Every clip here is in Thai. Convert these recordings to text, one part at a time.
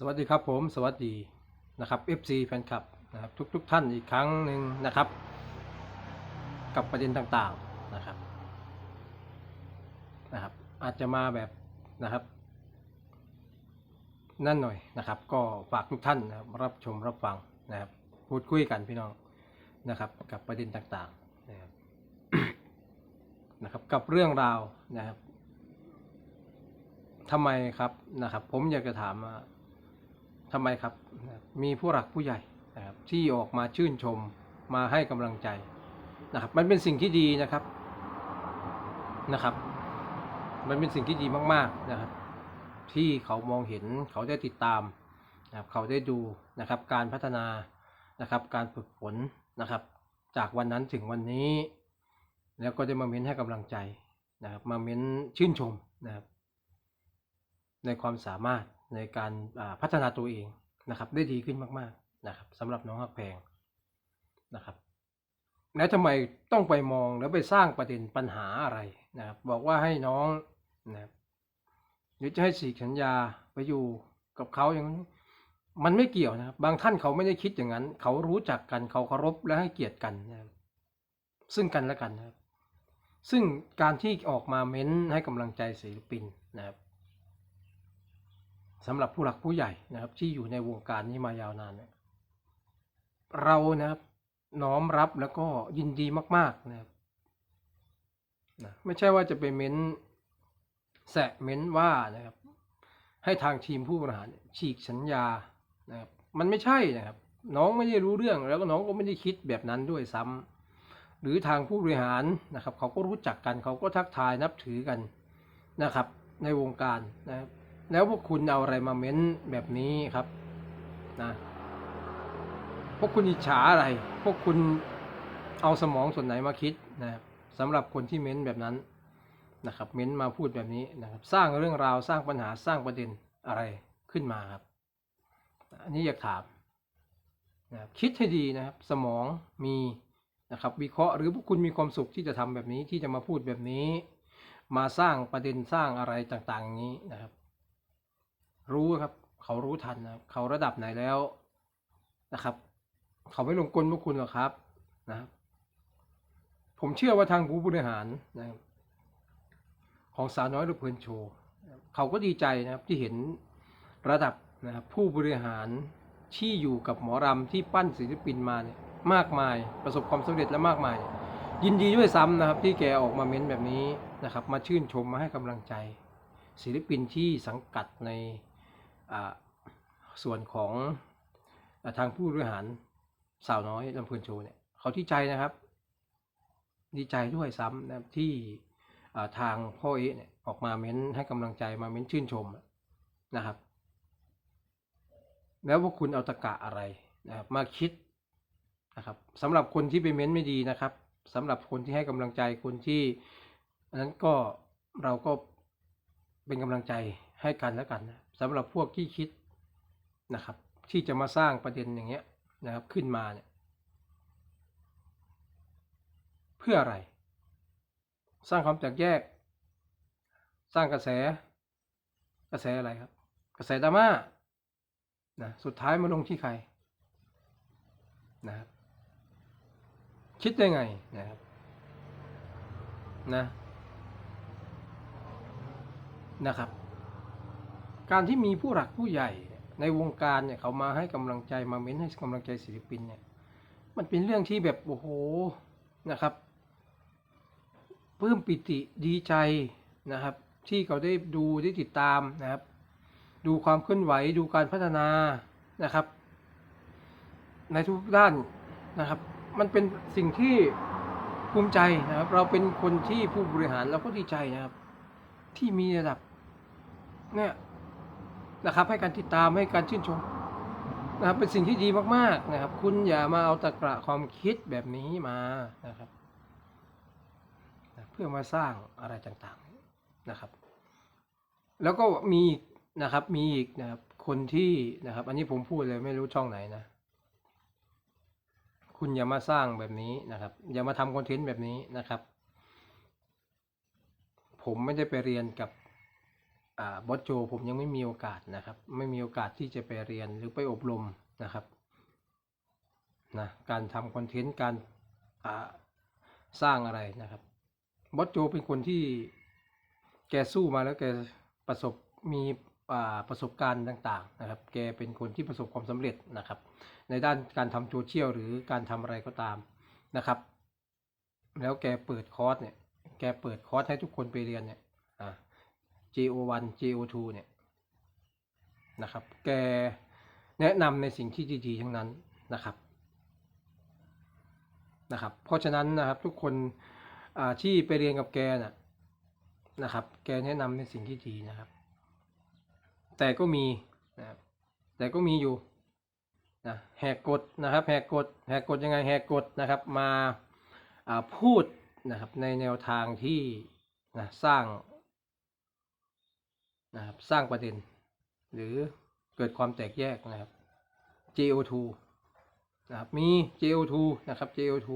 สวัสดีครับผมสวัสดีนะครับ FC แฟนคลับนะครับทุกๆทท่านอีกครั้งหนึ่งนะครับ กับประเด็นต่างๆนะครับนะครับ อาจจะมาแบบนะครับ นั่นหน่อยนะครับ ก็ฝากทุกท่านนะครับรับชมรับฟังนะครับ พูดคุยกันพี่น้องนะครับ กับประเด็นต่างๆนะครับนะครับกับเรื่องราวนะครับทำไมครับนะครับ ผมอยากจะถามว่า ทำไมครับนะครับ มีผู้หลักผู้ใหญ่นะครับที่ออกมาชื่นชมมาให้กำลังใจนะครับ มันเป็นสิ่งที่ดีนะครับนะครับ มันเป็นสิ่งที่ดีมากๆนะครับ ที่เขามองเห็นเขาได้ติดตามนะครับเขาได้ดูนะครับการพัฒนานะครับ การฝึกฝนนะครับ จากวันนั้นถึงวันนี้ แล้วก็ได้มาเม้นให้กำลังใจนะครับ มาเม้นชื่นชมนะครับ ในความสามารถ ในการพัฒนาตัวเองนะครับได้ดีขึ้นมากๆนะครับสำหรับน้องฮักแพงนะครับแล้วทำไมต้องไปมองแล้วไปสร้างประเด็นปัญหาอะไรนะครับบอกว่าให้น้องนะหรือจะให้สีสัญญาไปอยู่กับเขาอย่างนั้มันไม่เกี่ยวนะครับ บางท่านเขาไม่ได้คิดอย่างนั้น เขารู้จักกันเขาเคารพและให้เกียรติกันนะครับซึ่งกันและกันนะครับ ซึ่งการที่ออกมาเม้นให้กำลังใจศิลปินนะครับ สำหรับผู้หลักผู้ใหญ่นะครับ ที่อยู่ในวงการนี้มายาวนานเนี่ยเรานะครับน้อมรับแล้วก็ยินดีมาก ๆนะครับนะไม่ใช่ว่าจะไปเม้นแสะเม้นว่านะครับ ให้ทางทีมผู้บริหารฉีกสัญญานะครับมันไม่ใช่นะครับ น้องไม่ได้รู้เรื่องแล้วก็น้องก็ไม่ได้คิดแบบนั้นด้วยซ้ำหรือทางผู้บริหารนะครับ เขาก็รู้จักกันเขาก็ทักทายนับถือกันนะครับ ในวงการนะครับ แล้วพวกคุณเอาอะไรมาเม้นแบบนี้ครับนะพวกคุณอิจฉาอะไร พวกคุณเอาสมองส่วนไหนมาคิดนะครับสำหรับคนที่เม้นแบบนั้นนะครับ เม้นมาพูดแบบนี้นะครับ สร้างเรื่องราวสร้างปัญหาสร้างประเด็นอะไรขึ้นมาครับ อันนี้อยากถามนะครับคิดให้ดีนะครับ สมองมีนะครับ วิเคราะห์หรือพวกคุณมีความสุขที่จะทำแบบนี้ที่จะมาพูดแบบนี้ มาสร้างประเด็นสร้างอะไรต่างๆอย่างนี้นะครับ รู้ครับ เขารู้ทันนะครับเขาระดับไหนแล้วนะครับ เขาไม่ลงกลพวกคุณหรอกครับนะครับผมเชื่อว่าทางผู้บริหารนะครับของสาวน้อยลูกเพลินโชว์นะครับเขาก็ดีใจนะครับที่เห็นระดับนะครับผู้บริหารที่อยู่กับหมอรำที่ปั้นศิลปินมาเนี่ยมากมายประสบความสำเร็จและมากมาย ยินดีด้วยซ้ำนะครับที่แกออกมาเม้นแบบนี้นะครับ มาชื่นชมมาให้กำลังใจ ศิลปินที่สังกัดใน ส่วนของอทางผู้บริหารสาวน้อยลำพลินโชว์เนี่ยเขาที่ใจนะครับ ดีใจด้วยซ้ำนะที่ทางพ่อเอเนี่ยออกมาเม้นให้กำลังใจมาเม้นชื่นชมนะครับ แล้วพวกคุณเอาตะกะอะไรนะครับมาคิดนะครับสำหรับคนที่ไปเม้นไม่ดีนะครับสำหรับคนที่ให้กำลังใจคนที่อันนั้นก็เราก็เป็นกำลังใจ ให้กันแล้วกันนะสำหรับพวกที่คิดนะครับ ที่จะมาสร้างประเด็นอย่างเงี้ยนะครับขึ้นมาเนี่ยเพื่ออะไร สร้างความแตกแยก สร้างกระแส กระแสอะไรครับ กระแสดราม่านะสุดท้ายมาลงที่ใครนะครับคิดได้ไงนะครับนะนะครับ การที่มีผู้หลักผู้ใหญ่ในวงการเนี่ยเขามาให้กำลังใจมาเม้นให้กำลังใจศิลปินเนี่ย มันเป็นเรื่องที่แบบโอ้โหนะครับปลื้มปิติดีใจนะครับ ที่เขาได้ดูได้ติดตามนะครับ ดูความเคลื่อนไหวดูการพัฒนานะครับ ในทุกด้านนะครับ มันเป็นสิ่งที่ภูมิใจนะครับ เราเป็นคนที่ผู้บริหารเราก็ดีใจนะครับ ที่มีระดับเนี่ย นะครับ ให้การติดตามให้การชื่นชมนะครับเป็นสิ่งที่ดีมากๆนะครับ คุณอย่ามาเอาตะกระความคิดแบบนี้มานะครับนะเพื่อมาสร้างอะไรต่างๆนะครับ แล้วก็มีนะครับมีอีกนะครับคนที่นะครับ อันนี้ผมพูดเลยไม่รู้ช่องไหนนะ คุณอย่ามาสร้างแบบนี้นะครับ อย่ามาทำคอนเทนต์แบบนี้นะครับ ผมไม่ได้ไปเรียนกับ บอสโจผมยังไม่มีโอกาสนะครับ ไม่มีโอกาสที่จะไปเรียนหรือไปอบรมนะครับนะการทำคอนเทนต์การอ่าสร้างอะไรนะครับบอสโจเป็นคนที่แกสู้มาแล้วแกประสบมีอ่าประสบการณ์ต่างๆนะครับ แกเป็นคนที่ประสบความสำเร็จนะครับ ในด้านการทำโซเชียลหรือการทำอะไรก็ตามนะครับ แล้วแกเปิดคอร์สเนี่ย แกเปิดคอร์สให้ทุกคนไปเรียนเนี่ย JO1 JO2 เนี่ยนะครับ แกแนะนำในสิ่งที่ดีๆทั้งนั้นนะครับนะครับ เพราะฉะนั้นนะครับทุกคนที่ไปเรียนกับแกน่ะนะครับ แกแนะนำในสิ่งที่ดีนะครับ แต่ก็มีนะครับแต่ก็มีอยู่นะแหกกฎนะครับแหกกฎแหกกฎยังไงแหกกฎนะครับมาพูดนะครับในแนวทางที่นะสร้าง นะครับ สร้างประเด็น หรือเกิดความแตกแยกนะครับ JO2 นะครับมี JO2 นะครับ JO2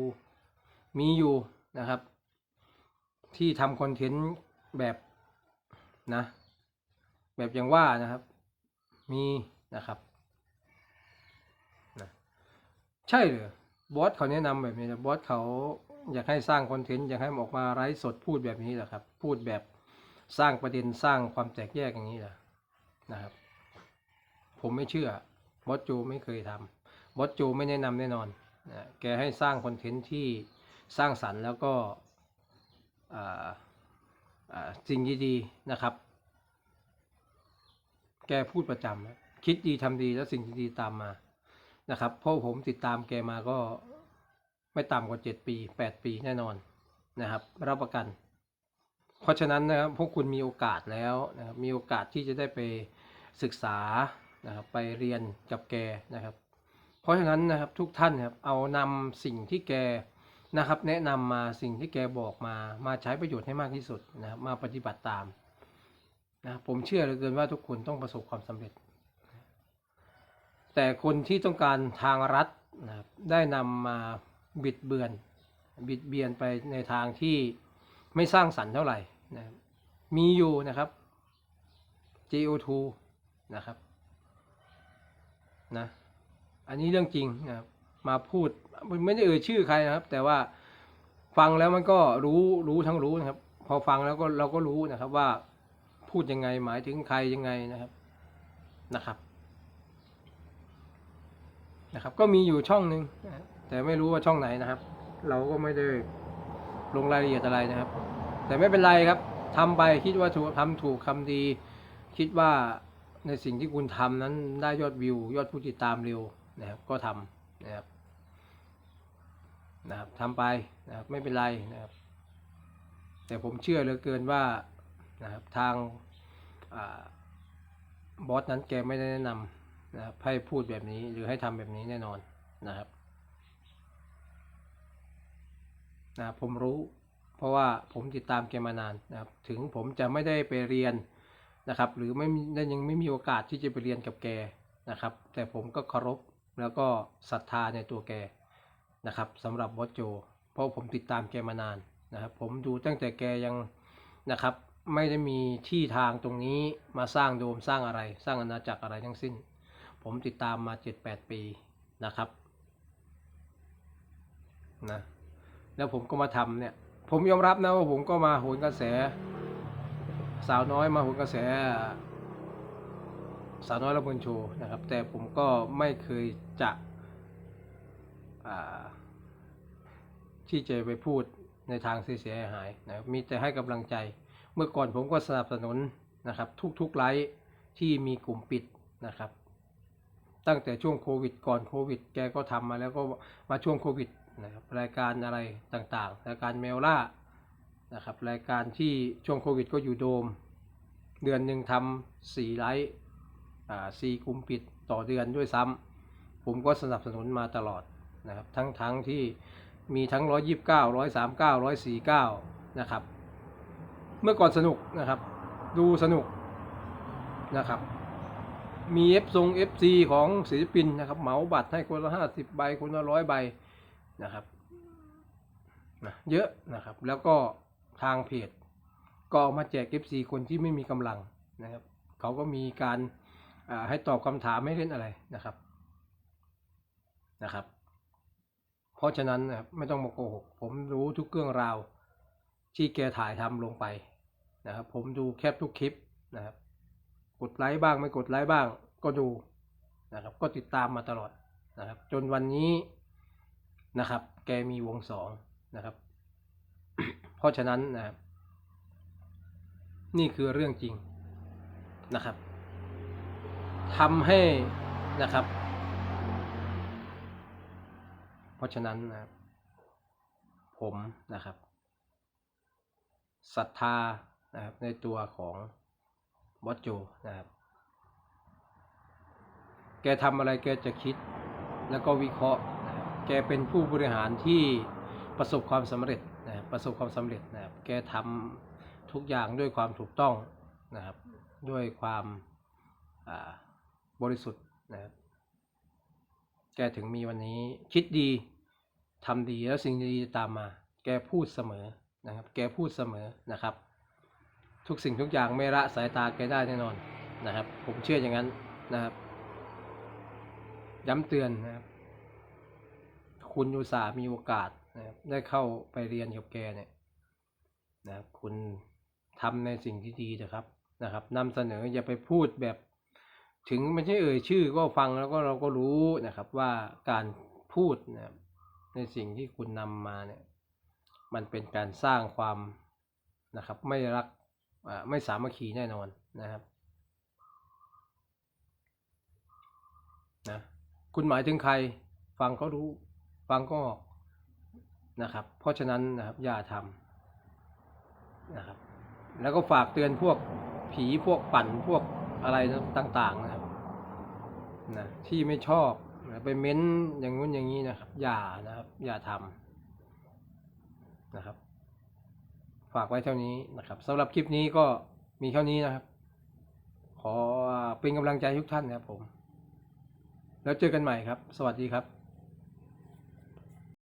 มีอยู่นะครับ ที่ทำคอนเทนต์แบบนะแบบอย่างว่านะครับ มีนะครับนะใช่เหรอบอสเขาแนะนำแบบนี้นะบอสเขาอยากให้สร้างคอนเทนต์อยากให้ออกมาไร้สดพูดแบบนี้แหละครับ พูดแบบ สร้างประเด็นสร้างความแตกแยกอย่างนี้แหละนะครับ ผมไม่เชื่อบอสโจไม่เคยทำบอสโจไม่แนะนำแน่นอนนะแกให้สร้างคอนเทนต์ที่สร้างสรรค์แล้วก็อ่าสิ่งดีๆนะครับ แกพูดประจำนะคิดดีทำดีแล้วสิ่งดีๆตามมานะครับเพราะผมติดตามแกมาก็ไม่ต่ำกว่าเจ็ดปีแปดปีแน่นอนนะครับ รับประกัน เพราะฉะนั้นนะครับพวกคุณมีโอกาสแล้วนะครับมีโอกาสที่จะได้ไปศึกษานะครับไปเรียนกับแกนะครับ เพราะฉะนั้นนะครับทุกท่านครับเอานำสิ่งที่แกนะครับ แนะนำมาสิ่งที่แกบอกมามาใช้ประโยชน์ให้มากที่สุดนะครับมาปฏิบัติตามนะผมเชื่อเหลือเกินว่าทุกคนต้องประสบความสำเร็จ แต่คนที่ต้องการทางรัฐนะครับได้นำมาบิดเบือน บิดเบียนไปในทางที่ ไม่สร้างสรรค์เท่าไหร่นะมีอยู่นะครับ JO2 นะครับนะอันนี้เรื่องจริงนะครับมาพูดไม่ได้เอ่ยชื่อใครนะครับ แต่ว่าฟังแล้วมันก็รู้รู้ทั้งรู้นะครับ พอฟังแล้วก็เราก็รู้นะครับว่าพูดยังไงหมายถึงใครยังไงนะครับนะครับนะครับ ก็มีอยู่ช่องหนึ่งแต่ไม่รู้ว่าช่องไหนนะครับ เราก็ไม่ได้ ลงรายละเอียดอะไรนะครับ แต่ไม่เป็นไรครับทำไปคิดว่าถูกทำถูกคำดี คิดว่าในสิ่งที่คุณทำนั้นได้ยอดวิว ยอดผู้ติดตามเร็วนะครับ ก็ทำนะครับนะครับทำไปนะครับไม่เป็นไรนะครับ แต่ผมเชื่อเหลือเกินว่านะครับทางอบอสนั้นแกไม่ได้แนะนำนะครับให้พูดแบบนี้หรือให้ทำแบบนี้แน่นอนนะครับ นะผมรู้ เพราะว่าผมติดตามแกมานานนะครับถึงผมจะไม่ได้ไปเรียนนะครับ หรือไม่มียังไม่มีโอกาสที่จะไปเรียนกับแกนะครับ แต่ผมก็เคารพแล้วก็ศรัทธาในตัวแกนะครับสำหรับบอสโจ เพราะผมติดตามแกมานานนะครับผมดูตั้งแต่แกยังนะครับไม่ได้มีที่ทางตรงนี้มาสร้างโดมสร้างอะไร สร้างอาณาจักรอะไรทั้งสิ้น ผมติดตามมาเจ็ดแปดปีนะครับนะ แล้วผมก็มาทำเนี่ย ผมยอมรับนะว่าผมก็มาโหนกระแส สาวน้อยมาโหนกระแส สาวน้อยระเบิดโชว์นะครับ แต่ผมก็ไม่เคยจะที่จะไปพูดในทางเสียหายนะครับมีแต่ให้กำลังใจ เมื่อก่อนผมก็สนับสนุนนะครับ ทุกๆไลฟ์ที่มีกลุ่มปิดนะครับ ตั้งแต่ช่วงโควิด ก่อนโควิด แกก็ทำมาแล้วก็มาช่วงโควิด นะครับรายการอะไรต่างๆ รายการเมลล่านะครับรายการที่ช่วงโควิดก็อยู่โดม เดือนหนึ่งทำสี่ไลฟ์อ่าสี่กลุ่มปิดต่อเดือนด้วยซ้ำผมก็สนับสนุนมาตลอดนะครับทั้งทั้งที่มีทั้งร้อยยิบเก้าร้อยสามเก้าร้อยสี่เก้านะครับ เมื่อก่อนสนุกนะครับ ดูสนุกนะครับ มีเอฟทรงเอฟซีของศิลปินนะครับ เหมาบัตรให้คนละห้าสิบใบ คนละร้อยใบ นะครับนะเยอะนะครับ แล้วก็ทางเพจก็เอามาแจกเอฟซีคนที่ไม่มีกำลังนะครับเขาก็มีการาให้ตอบคำถามให้เล่นอะไรนะครับนะครับ เพราะฉะนั้นนะครับไม่ต้องมาโกหกผมรู้ทุกเรื่องราวที่แกถ่ายทำลงไปนะครับ ผมดูแคปทุกคลิปนะครับ กดไลค์บ้างไม่กดไลค์บ้างก็ดูนะครับ ก็ติดตามมาตลอดนะครับ จนวันนี้ นะครับ แกมีวงสองนะครับ เพราะฉะนั้นนะครับนี่คือเรื่องจริงนะครับทำให้นะครับ เพราะฉะนั้นนะครับผมนะครับศรัทธานะครับในตัวของบอสโจนะครับ แกทำอะไรแกจะคิดแล้วก็วิเคราะห์ แกเป็นผู้บริหารที่ประสบความสำเร็จนะประสบความสำเร็จนะครับแกทำทุกอย่างด้วยความถูกต้องนะครับด้วยความบริสุทธิ์นะครับแกถึงมีวันนี้คิดดีทำดีแล้วสิ่งดีจะตามมา แกพูดเสมอนะครับ แกพูดเสมอนะครับ ทุกสิ่งทุกอย่างไม่ละสายตาแกได้แน่นอนนะครับ ผมเชื่ออย่างนั้นนะครับ ย้ำเตือนนะครับ คุณอุตส่าห์มีโอกาสนะครับได้เข้าไปเรียนกับแกเนี่ยนะครับคุณทำในสิ่งที่ดีนะครับนะครับนำเสนออย่าไปพูดแบบ ถึงไม่ใช่เอ่ยชื่อก็ฟังแล้วก็เราก็รู้นะครับว่าการพูดนะในสิ่งที่คุณนำมาเนี่ยมันเป็นการสร้างความนะครับ ไม่รักอ่าไม่สามัคคีแน่นอนนะครับนะคุณหมายถึงใครฟังก็รู้ ฟังก็ออกนะครับ เพราะฉะนั้นนะครับอย่าทำนะครับ แล้วก็ฝากเตือนพวกผีพวกปั่นพวกอะไรต่างๆนะครับนะที่ไม่ชอบไปเม้นอย่างงู้นอย่างนี้นะครับ อย่านะครับ อย่าทำนะครับ ฝากไว้เท่านี้นะครับสำหรับคลิปนี้ก็มีเท่านี้นะครับ ขอเป็นกำลังใจทุกท่านนะครับผม แล้วเจอกันใหม่ครับ สวัสดีครับ